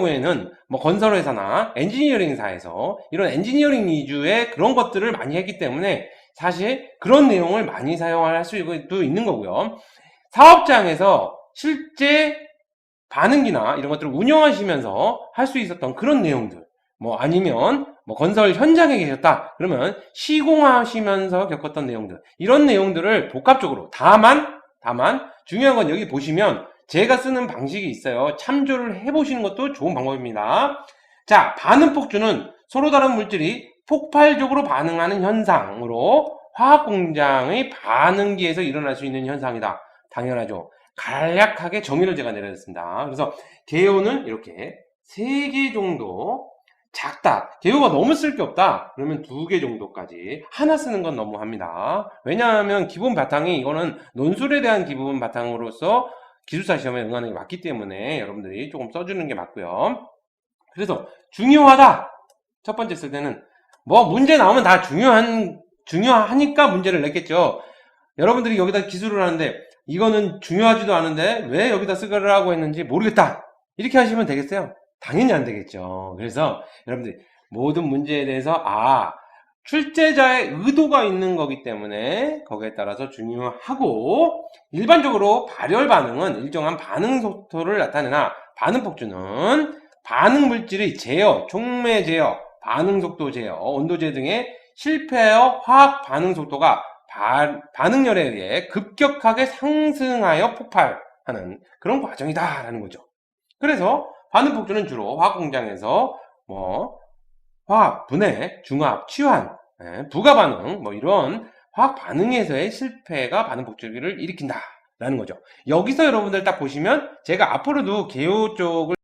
경우에는 뭐 건설회사나 엔지니어링사에서 이런 엔지니어링 위주의 그런 것들을 많이 했기 때문에 사실 그런 내용을 많이 사용할 수도 있는 거고요. 사업장에서 실제 반응기나 이런 것들을 운영하시면서 할 수 있었던 그런 내용들. 뭐 아니면 뭐 건설 현장에 계셨다. 그러면 시공하시면서 겪었던 내용들. 이런 내용들을 복합적으로 다만 다만 중요한 건 여기 보시면 제가 쓰는 방식이 있어요. 참조를 해보시는 것도 좋은 방법입니다. 자, 반응 폭주는 서로 다른 물질이 폭발적으로 반응하는 현상으로 화학 공장의 반응기에서 일어날 수 있는 현상이다. 당연하죠. 간략하게 정의를 제가 내렸습니다. 그래서 개요는 이렇게 세 개 정도 작다. 개요가 너무 쓸 게 없다. 그러면 두 개 정도까지. 하나 쓰는 건 너무합니다. 왜냐하면 기본 바탕이 이거는 논술에 대한 기본 바탕으로서 기술사 시험에 응하는 게 맞기 때문에 여러분들이 조금 써주는 게 맞고요. 그래서 중요하다. 첫 번째 쓸 때는 뭐 문제 나오면 다 중요한 중요하니까 문제를 냈겠죠. 여러분들이 여기다 기술을 하는데 이거는 중요하지도 않은데 왜 여기다 쓰라고 했는지 모르겠다. 이렇게 하시면 되겠어요? 당연히 안 되겠죠. 그래서 여러분들이 모든 문제에 대해서 아 출제자의 의도가 있는 거기 때문에 거기에 따라서 중요하고 일반적으로 발열 반응은 일정한 반응 속도를 나타내나 반응 폭주는 반응 물질의 제어, 촉매 제어, 반응 속도 제어, 온도 제어 등의 실패하여 화학 반응 속도가 반, 반응열에 의해 급격하게 상승하여 폭발하는 그런 과정이다라는 거죠. 그래서 반응 폭주는 주로 화학 공장에서 뭐 화학, 분해, 중합, 치환, 예, 부가 반응 뭐 이런 화학 반응에서의 실패가 반응 폭주를 일으킨다라는 거죠. 여기서 여러분들 딱 보시면 제가 앞으로도 개요 쪽을